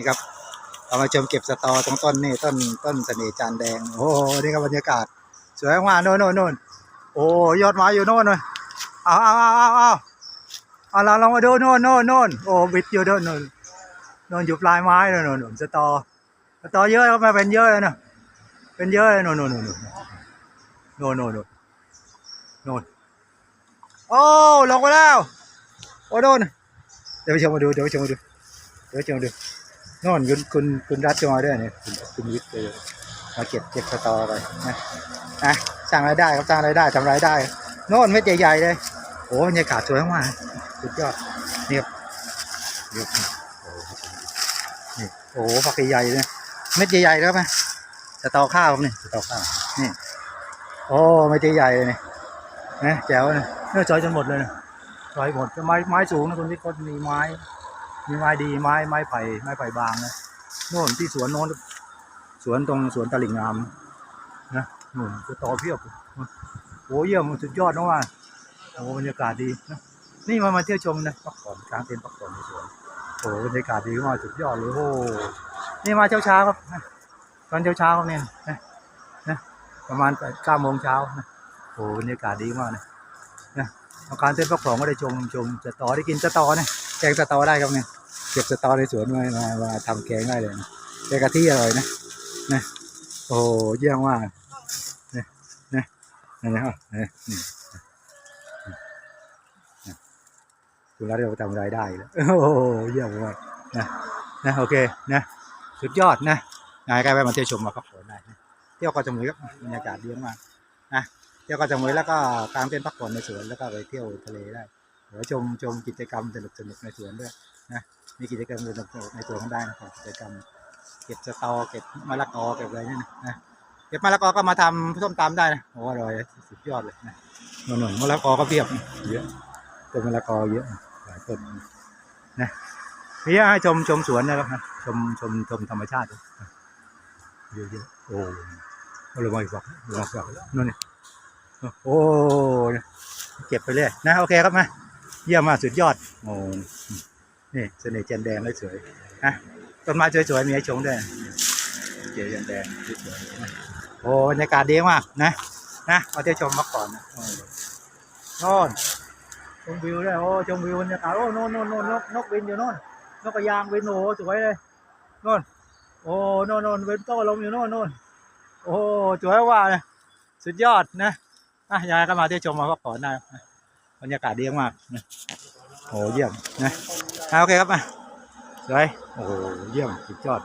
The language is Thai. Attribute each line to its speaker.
Speaker 1: ี่ครับเรามาชมเก็บสตอตรงต้นนี่ต้นต้นเสน่ห์จานแดง โอ้โหนี่ครับบรรยากาศ สวยมากโน่นโน่นโน่นโอ้ยอดไม้อยู่โน่นเลยเอาเอาเอาเอาเอาเราลองมาดูโน่นโน่นโน่นโอ้บิดอยู่โน่นโน่นโอยู่ปลายไม้โน่นโน่นสตอสตอเยอะแล้มาเป็นเยอะเลยเนาะเป็นเยอะเลยโน่นโน่นโน่นโน่นโน่นโน่นโอ้ลงมาแล้วโอ้โน่นเดี๋ยวไปชมมาดูเดี๋ยวไปชมมาดูเดี๋ยวไปชมมาดู โน่นคุณคุณคุณรัฐจะมาด้วยเนี่ยคุณคุณวิทย์เลยมาเก็บเก็บสตอไปนะนะสร้างรายได้ครับสร้างรายได้ทำรายได้โน่นเม็ดใหญ่ๆเลยโอ้บรรยากาศสวยมากสุดยอดนี่ครับนี่ครับโอ้โหฝักใหญ่ๆเลยเม็ดใหญ่ๆแล้วไหมสตอข้าวครับนี่สตอข้าวนี่โอ้เม็ดใหญ่เลยนี่นะแจ๋วเลยเนื้อจอยจนหมดเลยนะซอยหมดไม้ไม้สูงนะคุณพี่คนมีไม้ มีไม้ดีไม้ไม้ไผ่ไม้ไผ่บางนะโน่นที่สวนโน้นสวนตรงสวนตลิ่งงามนะนู่นจะต่อเพียบโอ้เยี่ยมสุดยอดนะว่าโอ้บรรยากาศดีนะนี่มามาเที่ยวชมนะพักผ่อนกลางเต็นท์พักผ่อนในสวนโอ้บรรยากาศดีมากสุดยอดเลยโอ้นี่มาเช้าเช้าครับตอนเช้าเช้าเนี่ยนะประมาณเก้าโมงเช้านะโอ้บรรยากาศดีมากนะอาการเต้นพักผ่อนก็ได้ชมชมสตอได้กินสตอนะแกงสตอได้ครับเนี่ย เก็บสตอในสวนมามามาทำแกงได้เลยนะแกงกะทิอร่อยนะนะโอ้เยี่ยมมากนะนะนะนะครับนะนี่ดูแล้วเราทำรายได้แล้วโอ้เยี่ยมมากนะนะโอเคนะสุดยอดนะนายใกล้ไปมาเที่ยวชมมาพักผ่อนได้นะเที่ยวก็จะมือครับบรรยากาศดีมากนะเที่ยวก็จะมือแล้วก็กางเต็นท์พักผ่อนในสวนแล้วก็ไปเที่ยวทะเลได้หรือว่าชมชมกิจกรรมสนุกสนุกในสวนด้วยนะ มีกิจกรรมสนุกสนุกในสวนกันได้นะครับกิจกรรมเก็บสตอเก็บมะละกอเก็บอะไรเนี่ยนะเก็บมะละกอก็มาทำส้มตำได้นะโอ้อร่อยสุดยอดเลยนะหนุนๆมะละกอก็เพียบเยอะต้นมะละกอเยอะหลายต้นนะนี่ให้ชมชมสวนนะครับนะชมชมชมธรรมชาติเยอะๆโอ้เอาเลยมาอีกบอกลองบอกนู่นนี่โอ้เก็บไปเลยนะโอเคครับมาเยี่ยมมากสุดยอดโอ้ นี่เสน่ห์เจนแดงเลยสวยนะต้นไม้สวยๆมีให้ชมด้วยเจนแดงสวยๆนะโอ้บรรยากาศดีมากนะนะมาเที่ยวชมมาก่อนนะโอ้โน่นชมวิวด้วยโอ้ชมวิวบรรยากาศโอ้โน่นโน่นโน่นนกนกบินอยู่โน่นนกกระยางบินโอ้สวยเลยโน่นโอ้โน่นโน่นเวนโต้ลมอยู่โน่นโน่นโอ้สวยว่าเลยสุดยอดนะอะยายก็มาเที่ยวชมมาพักผ่อนได้นะบรรยากาศดีมากนะโอ้เยี่ยมนะ โอเคครับมาสวยโอ้โหเยี่ยมสุดยอด